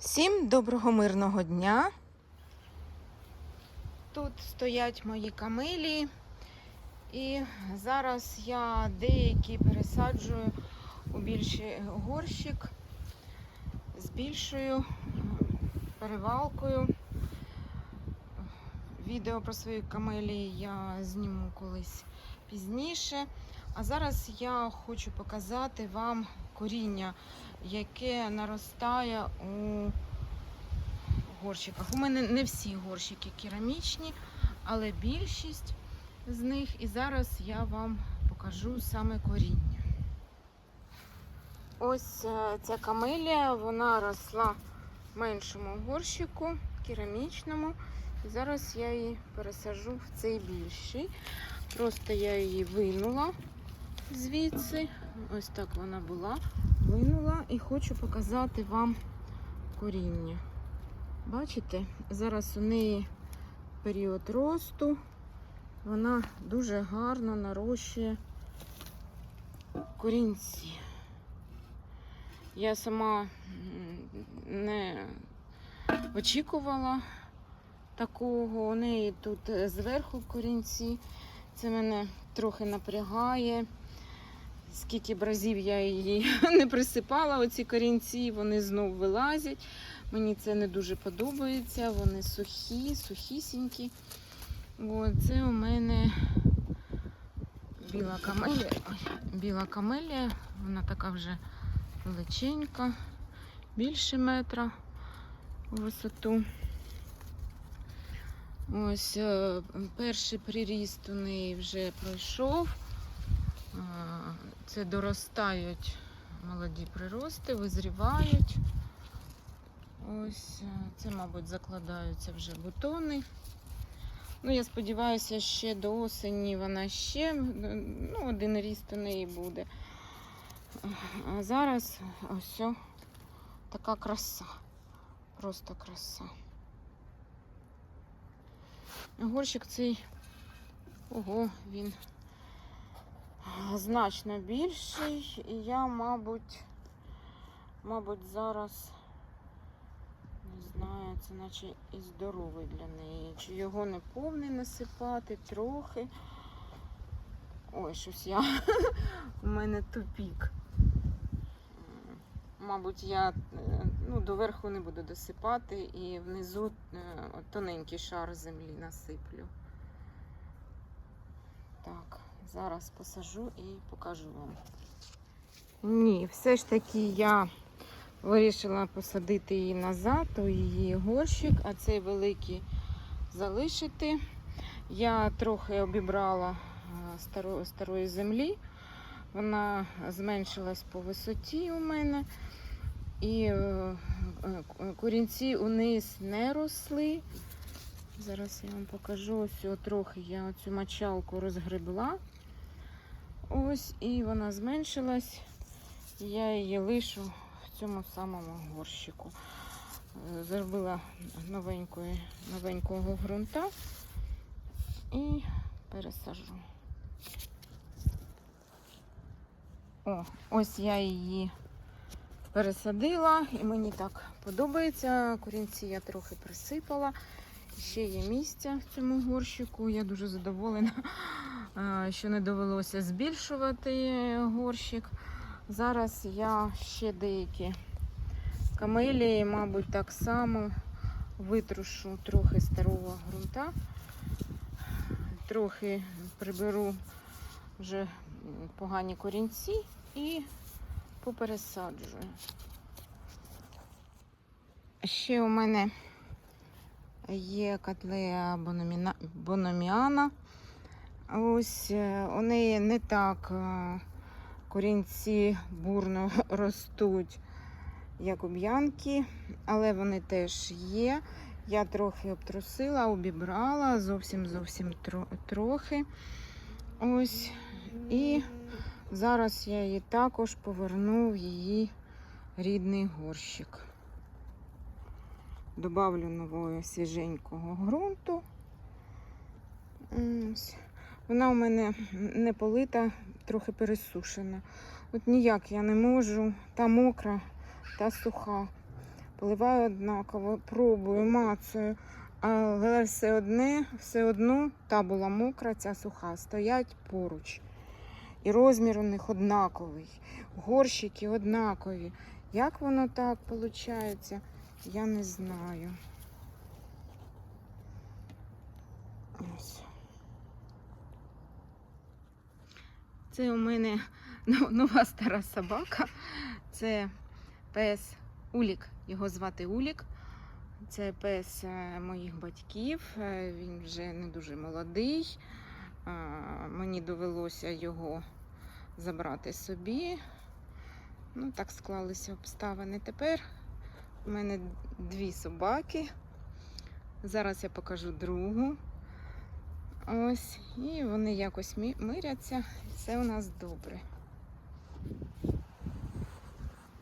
Всім доброго мирного дня. Тут стоять мої камелії, і зараз я деякі пересаджую у більший горщик з більшою перевалкою. Відео про свої камелії я зніму колись пізніше. А зараз я хочу показати вам коріння, яке наростає у горщиках. У мене не всі горщики керамічні, але більшість з них. І зараз я вам покажу саме коріння. Ось е, ця камелія, вона росла в меншому горщику, керамічному. І зараз я її пересажу в цей більший. Просто я її винула звідси. Ось так вона була. Винула і хочу показати вам коріння. Бачите, зараз у неї період росту. Вона дуже гарно нарощує корінці. Я сама не очікувала такого. У неї тут зверху корінці. Це мене трохи напрягає. Скільки б разів я її не присипала, оці корінці, вони знов вилазять. Мені це не дуже подобається. Вони сухі, сухісінькі. От, це у мене біла камелія. Біла камелія, вона така вже величенька, більше метра у висоту. Ось е, перший приріст у неї вже пройшов. Це доростають молоді прирости, визрівають. Ось е, це, мабуть, закладаються вже бутони. Ну, я сподіваюся, ще до осені вона ще ну, один ріст у неї буде. А зараз ось така краса. Просто краса. Горщик цей, ого, він значно більший. І я, мабуть, мабуть, зараз не знаю, це наче і здоровий для неї. Чи його не повний насипати трохи. Ой, щось я. У мене тупік. Мабуть, я ну, доверху не буду досипати і внизу е, тоненький шар землі насиплю. Так, зараз посажу і покажу вам. Ні, все ж таки я вирішила посадити її назад у її горщик, а цей великий залишити. Я трохи обібрала е, старо- старої землі. Вона зменшилась по висоті у мене. І е, е, корінці униз не росли. Зараз я вам покажу. Ось трохи я цю мочалку розгребла. Ось, і вона зменшилась. Я її лишу в цьому самому горщику. Е, Зробила новенької, новенького ґрунта і пересажу. О, ось я її пересадила і мені так подобається. Корінці я трохи присипала. Ще є місця в цьому горщику. Я дуже задоволена, що не довелося збільшувати горщик. Зараз я ще деякі камелії, мабуть, так само витрушу трохи старого ґрунта, трохи приберу вже погані корінці і попересаджую. Ще у мене є котлея бономіана. Ось е, у неї не так е, корінці бурно ростуть, як у б'янки, але вони теж є. Я трохи обтрусила, обібрала, зовсім зовсім трохи. Ось. І зараз я її також поверну в її рідний горщик. Добавлю нового свіженького ґрунту. Ось. Вона у мене не полита, трохи пересушена. От ніяк я не можу, та мокра, та суха. поливаю однаково, пробую, мацаю. Але все одне, все одно та була мокра, ця суха, стоять поруч. І розмір у них однаковий, горщики однакові. Як воно так виходить, я не знаю. Ось. Це у мене ну- нова стара собака. Це пес Улік. Його звати Улік. Це пес е, моїх батьків. Е, Він вже не дуже молодий. Мені довелося його забрати собі. Ну, так склалися обставини. Тепер у мене дві собаки. Зараз я покажу другу. Ось, і вони якось миряться, все у нас добре.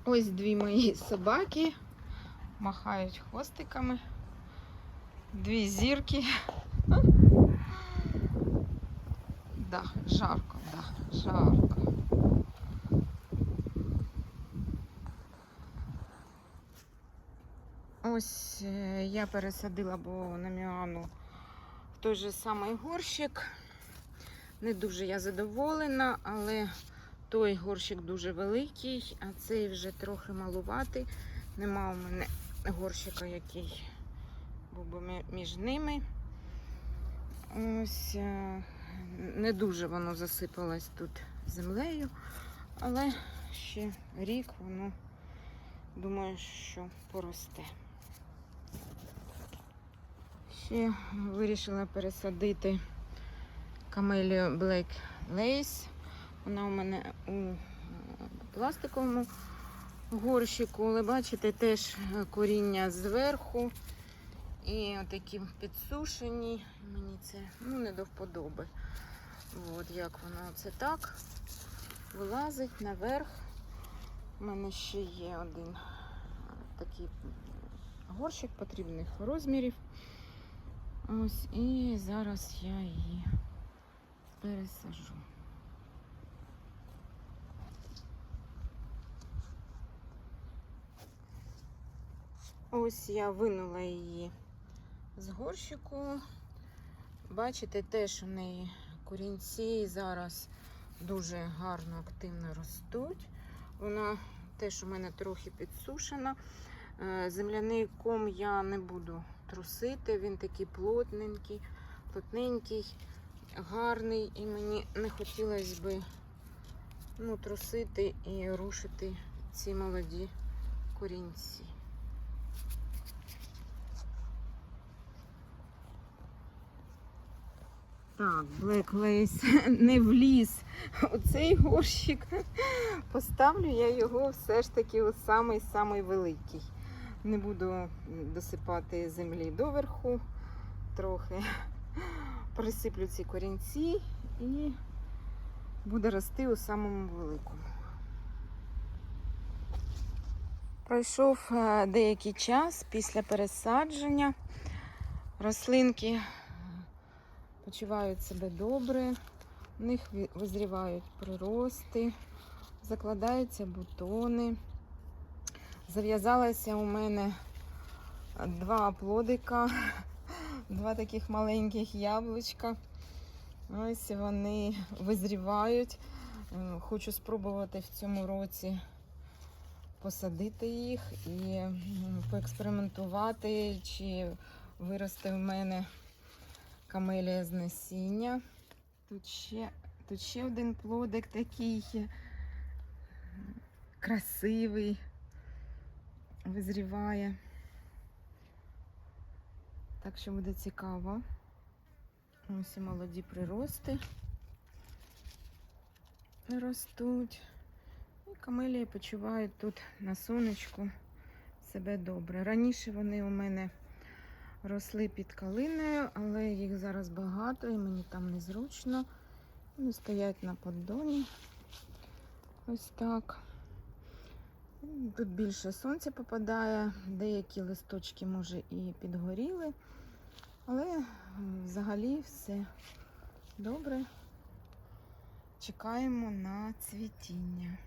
Ось дві мої собаки махають хвостиками. Дві зірки. Да, жарко, да, жарко. Ось е, я пересадила бо на Міану той же самий горщик. Не дуже я задоволена, але той горщик дуже великий, а цей вже трохи малуватий. Нема у мене горщика, який був би між ними. Ось е, не дуже воно засипалось тут землею, але ще рік воно думаю, що поросте. Ще вирішила пересадити камелію Black Lace. Вона у мене у е, пластиковому горщику, але бачите, теж коріння зверху. І отакі підсушені. Мені це ну, не до вподоби. От як воно це так. Вилазить наверх. У мене ще є один такий горщик потрібних розмірів. Ось і зараз я її пересажу. Ось я винула її з горщику. Бачите, теж у неї корінці зараз дуже гарно активно ростуть. Вона теж у мене трохи підсушена. Е, Земляний ком я не буду трусити, він такий плотненький, плотненький, гарний, і мені не хотілося би ну, трусити і рушити ці молоді корінці. Так, Black Lace не вліз у цей горщик. Поставлю я його все ж таки у самий-самий великий. Не буду досипати землі доверху, трохи присиплю ці корінці і буде рости у самому великому. Пройшов е, деякий час після пересадження. Рослинки почувають себе добре, в них визрівають прирости, закладаються бутони. Зав'язалося у мене два плодика, два таких маленьких яблучка. Ось вони визрівають. Хочу спробувати в цьому році посадити їх і поекспериментувати, чи виросте в мене камелія з насіння. Тут ще, тут ще один плодик такий красивий, визріває. Так що буде цікаво. Ось і молоді прирости ростуть. І камелії почувають тут на сонечку себе добре. Раніше вони у мене росли під калиною, але їх зараз багато і мені там незручно. Вони стоять на поддоні. Ось так. Тут більше сонця попадає, деякі листочки, може, і підгоріли, але взагалі все добре. Чекаємо на цвітіння.